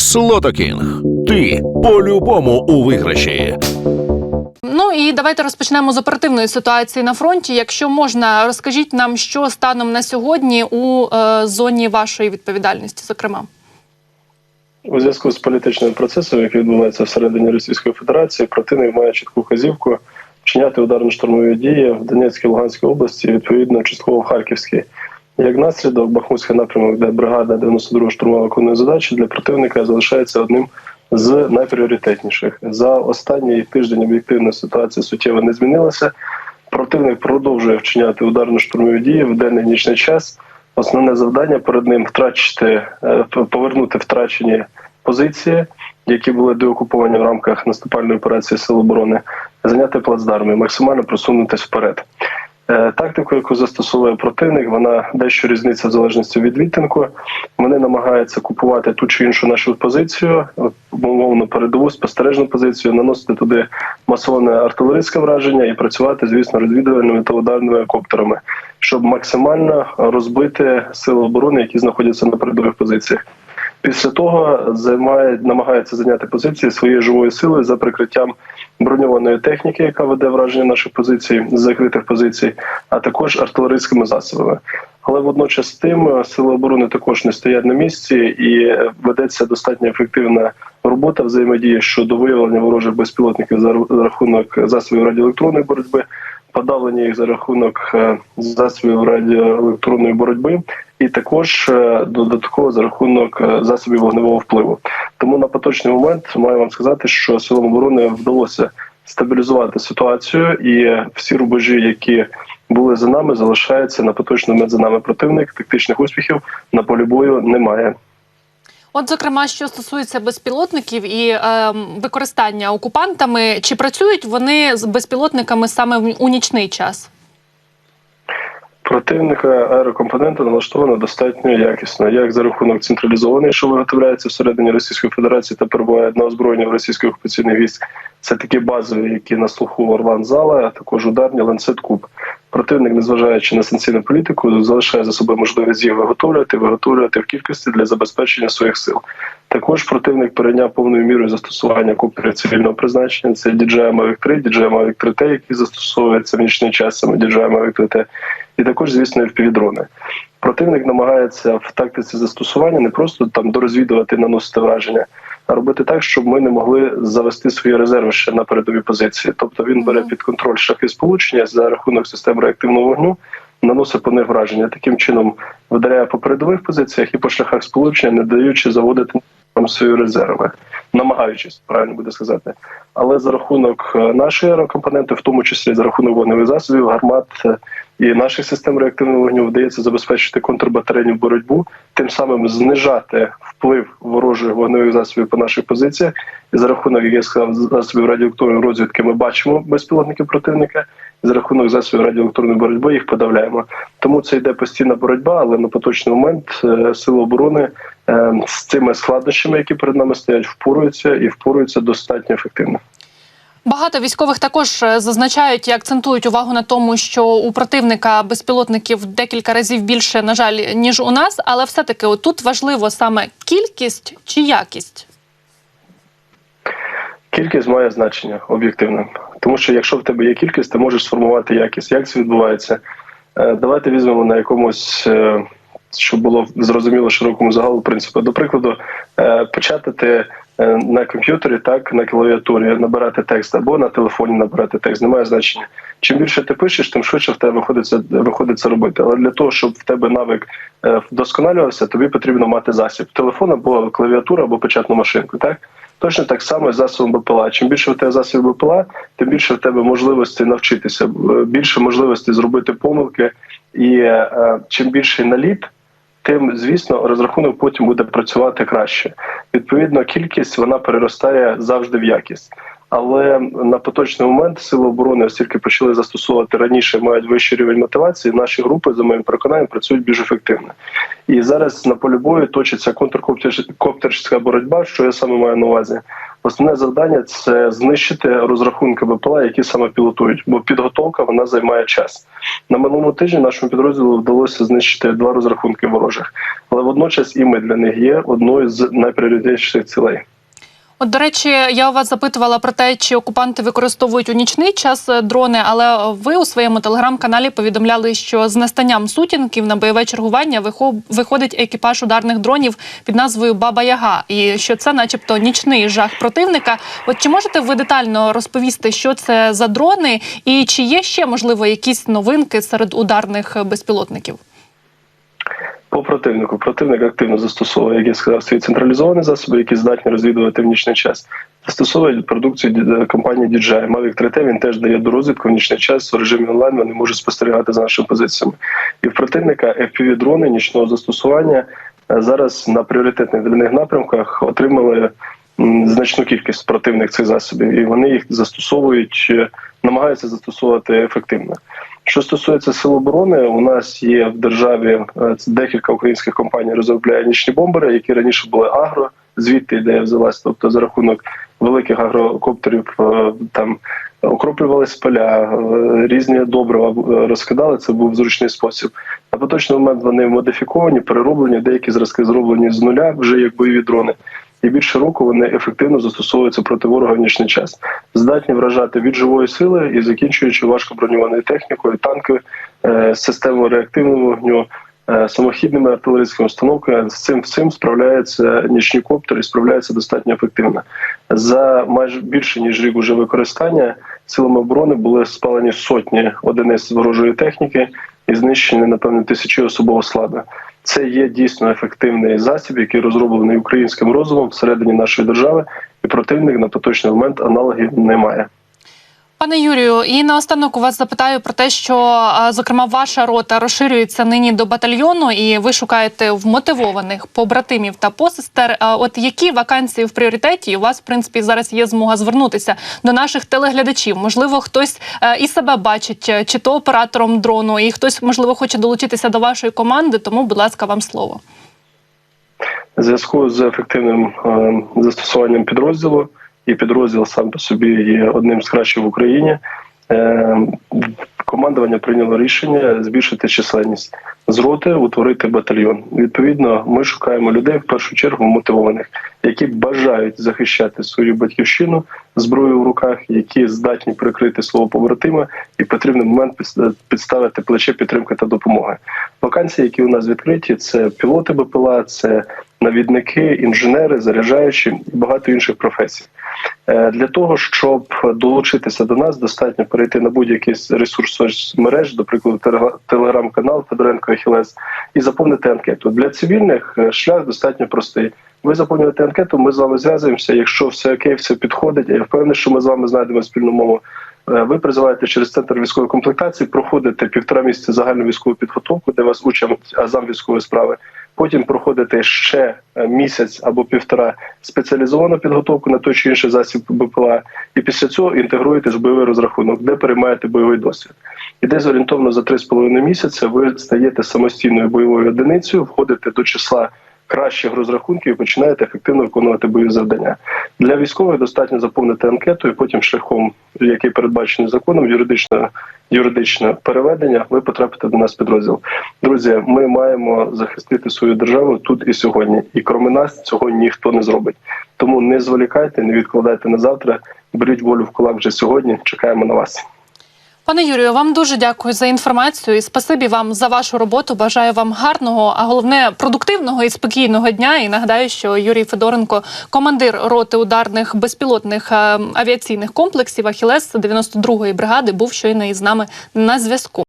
Слотокінг. Ти по-любому у виграші. Ну і давайте розпочнемо з оперативної ситуації на фронті. Якщо можна, розкажіть нам, що станом на сьогодні у е, зоні вашої відповідальності, зокрема. У зв'язку з політичним процесом, який відбувається всередині Російської Федерації, противник має чітку вказівку вчиняти ударно-штурмові дії в Донецькій Луганській області, відповідно частково в Харківській. Як наслідок, Бахмутський напрямок, де бригада 92 штурмова виконує задачі для противника, залишається одним з найпріоритетніших. За останній тиждень об'єктивна ситуація суттєво не змінилася. Противник продовжує вчиняти ударно-штурмові дії в денний нічний час. Основне завдання перед ним втрачити, е, повернути втрачені позиції, які були деокуповані в рамках наступальної операції Сил оборони, зайняти плацдарми, максимально просунутися вперед. Тактику, яку застосовує противник, вона дещо різниця в залежності від відтинку. Вони намагаються купувати ту чи іншу нашу позицію, умовно передову спостережну позицію, наносити туди масоване артилерійське враження і працювати, звісно, розвідувальними та ударними коптерами, щоб максимально розбити сили оборони, які знаходяться на передових позиціях. Після того займає, намагається зайняти позиції своєю живою силою за прикриттям броньованої техніки, яка веде враження наших позицій закритих позицій, а також артилерійськими засобами. Але водночас тим е, сили оборони також не стоять на місці і е, ведеться достатньо ефективна робота взаємодії щодо виявлення ворожих безпілотників за рахунок засобів радіоелектронної боротьби, подавлення їх за рахунок е, засобів радіоелектронної боротьби, і також е, додатково за рахунок е, засобів вогневого впливу. Тому на поточний момент маю вам сказати, що силам оборони вдалося стабілізувати ситуацію, і всі рубежі, які були за нами, залишаються на поточний момент за нами. Противник тактичних успіхів на полі бою немає. От, зокрема, що стосується безпілотників і е, використання окупантами, чи працюють вони з безпілотниками саме в- у нічний час? Противника аерокомпонента налаштовано достатньо якісно, як за рахунок централізованої, що виготовляється всередині Російської Федерації та перебувають на озброєнні в російських окупаційних військ. Це такі базові, які на слуху Орлан Зала, а також ударні ланцет Куб. Противник, незважаючи на санкційну політику, залишає за собою можливість їх виготовлювати, виготовлювати в кількості для забезпечення своїх сил. Також противник перейняв повною мірою застосування коптерів цивільного призначення. Це DJI Mavic 3, DJI Mavic 3T, які застосовуються в нічний час саме DJI Mavic 3T, і також, звісно, FPV-дрони. Противник намагається в тактиці застосування не просто там дорозвідувати, наносити враження, робити так, щоб ми не могли завести свої резерви ще на передові позиції. Тобто він бере під контроль шляхи сполучення за рахунок систем реактивного вогню, наносить по них враження. Таким чином вдаряє по передових позиціях і по шляхах сполучення, не даючи заводити там свої резерви, намагаючись правильно буде сказати. Але за рахунок е, нашої аерокомпоненти, в тому числі за рахунок вогневих засобів, гармат е, і наших систем реактивного вогню вдається забезпечити контрбатарейну боротьбу, тим самим знижати вплив ворожих вогневих засобів по наших позиціях. І за рахунок, як я сказав, засобів радіоелектронної розвідки ми бачимо безпілотники противника. І за рахунок засобів радіоелектронної боротьби їх подавляємо. Тому це йде постійна боротьба, але на поточний момент е, сили оборони е, з цими складнощами, які перед нами стоять, впоруються і впоруються достатньо ефективно. Багато військових також е, зазначають і акцентують увагу на тому, що у противника безпілотників декілька разів більше, на жаль, ніж у нас, але все-таки тут важливо саме кількість чи якість. Кількість має значення об'єктивно, тому що якщо в тебе є кількість, ти можеш сформувати якість. Як це відбувається? Е, Давайте візьмемо на якомусь, е, щоб було зрозуміло широкому загалу принципу. До прикладу, печатати е, на комп'ютері, так на клавіатурі, набирати текст або на телефоні набирати текст. Немає значення. Чим більше ти пишеш, тим швидше в тебе виходить це, робити. Але для того, щоб в тебе навик е, вдосконалювався, тобі потрібно мати засіб: телефон або клавіатура, або печатну машинку. Так точно так само з засобом БПЛА. Чим більше в тебе засобів БПЛА, тим більше в тебе можливості навчитися, е, більше можливості зробити помилки, і е, чим більший наліт. Тим, звісно, розрахунок потім буде працювати краще. Відповідно, кількість вона переростає завжди в якість. Але на поточний момент сили оборони, оскільки почали застосовувати раніше, мають вищий рівень мотивації. Наші групи, за моїм переконанням, працюють більш ефективно. І зараз на полі бою точиться контркоптерська боротьба. Що я саме маю на увазі? Основне завдання це знищити розрахунки БПЛА, які саме пілотують, бо підготовка вона займає час. На минулому тижні нашому підрозділу вдалося знищити два розрахунки ворожих, але водночас і ми для них є одною з найпріоритетніших цілей. От, до речі, я у вас запитувала про те, чи окупанти використовують у нічний час е, дрони, але ви у своєму телеграм-каналі повідомляли, що з настанням сутінків на бойове чергування вихо- виходить екіпаж ударних дронів під назвою Баба Яга, і що це, начебто, нічний жах противника. От чи можете ви детально розповісти, що це за дрони, і чи є ще можливо якісь новинки серед ударних е, безпілотників? По противнику противник активно застосовує, як я сказав, свої централізовані засоби, які здатні розвідувати в нічний час. Застосовує продукцію компанії DJI. Mavic 3T він теж дає до розвідку в нічний час в режимі онлайн. Вони можуть спостерігати за нашими позиціями. І в противника fpv дрони нічного застосування е, зараз на пріоритетних напрямках отримали значну кількість противних цих засобів, і вони їх застосовують, е, намагаються застосовувати ефективно. Що стосується сил оборони, у нас є в державі е, декілька українських компаній розробляє нічні бомбери, які раніше були агро. Звідти ідея взялась, тобто за рахунок великих агрокоптерів е, там окроплювались поля, е, різні добрива розкидали. Це був зручний спосіб. На поточний момент вони модифіковані, перероблені, деякі зразки зроблені з нуля, вже як бойові дрони. І більше року вони ефективно застосовуються проти ворога в нічний час, здатні вражати від живої сили і закінчуючи важко броньованою технікою, танки, е, системою реактивного вогню, е, самохідними артилерійськими установками. З цим всім справляються нічні коптери справляються достатньо ефективно. За майже більше ніж рік уже використання силами оборони були спалені сотні одиниць ворожої техніки і знищені напевно тисячі особового складу. Це є дійсно ефективний засіб, який розроблений українським розумом всередині нашої держави, і противник на поточний момент аналогів немає. Пане Юрію, і наостанок у вас запитаю про те, що зокрема ваша рота розширюється нині до батальйону, і ви шукаєте вмотивованих побратимів та посестер. От які вакансії в пріоритеті? У вас в принципі зараз є змога звернутися до наших телеглядачів. Можливо, хтось е, і себе бачить, е, чи то оператором дрону, і хтось можливо хоче долучитися до вашої команди. Тому, будь ласка, вам слово. Зв'язку з ефективним е, застосуванням підрозділу, і підрозділ сам по собі є одним з кращих в Україні. е, Командування прийняло рішення збільшити численність з роти, утворити батальйон. Відповідно, ми шукаємо людей в першу чергу мотивованих, які бажають захищати свою батьківщину зброю в руках, які здатні прикрити свого побратима і потрібний момент підс- підставити плече підтримки та допомоги. Вакансії, які у нас відкриті, це пілоти БПЛА, це навідники, інженери, заряджаючі і багато інших професій. Е, Для того щоб долучитися до нас, достатньо перейти на будь-який ресурс соцмереж, до прикладу, телеграм-канал Федоренко Ахілес, і заповнити анкету. Для цивільних е, шлях достатньо простий. Ви заповнюєте анкету, ми з вами зв'язуємося. Якщо все окей, все підходить, я впевнений, що ми з вами знайдемо спільну мову. Е, Ви призиваєте через центр військової комплектації, проходите півтора місяці загальну військову підготовку, де вас учать азам військової справи. Потім проходите ще е, місяць або півтора спеціалізовану підготовку на той чи інший засіб БПЛА, і після цього інтегруєтесь в бойовий розрахунок, де переймаєте бойовий досвід. І десь орієнтовно за 3,5 місяця ви стаєте самостійною бойовою одиницею, входите до числа кращих розрахунків і починаєте ефективно виконувати бойові завдання. Для військових достатньо заповнити анкету, і потім шляхом, який передбачений законом, юридичне юридичне переведення, ви потрапите до нас підрозділ. Друзі, ми маємо захистити свою державу тут і сьогодні. І крім нас цього ніхто не зробить. Тому не зволікайте, не відкладайте на завтра. Беріть волю в кулак вже сьогодні. Чекаємо на вас. Пане Юрію, вам дуже дякую за інформацію і спасибі вам за вашу роботу. Бажаю вам гарного, а головне продуктивного і спокійного дня. І нагадаю, що Юрій Федоренко, командир роти ударних безпілотних е, авіаційних комплексів Ахілес 92-ї бригади, був щойно із нами на зв'язку.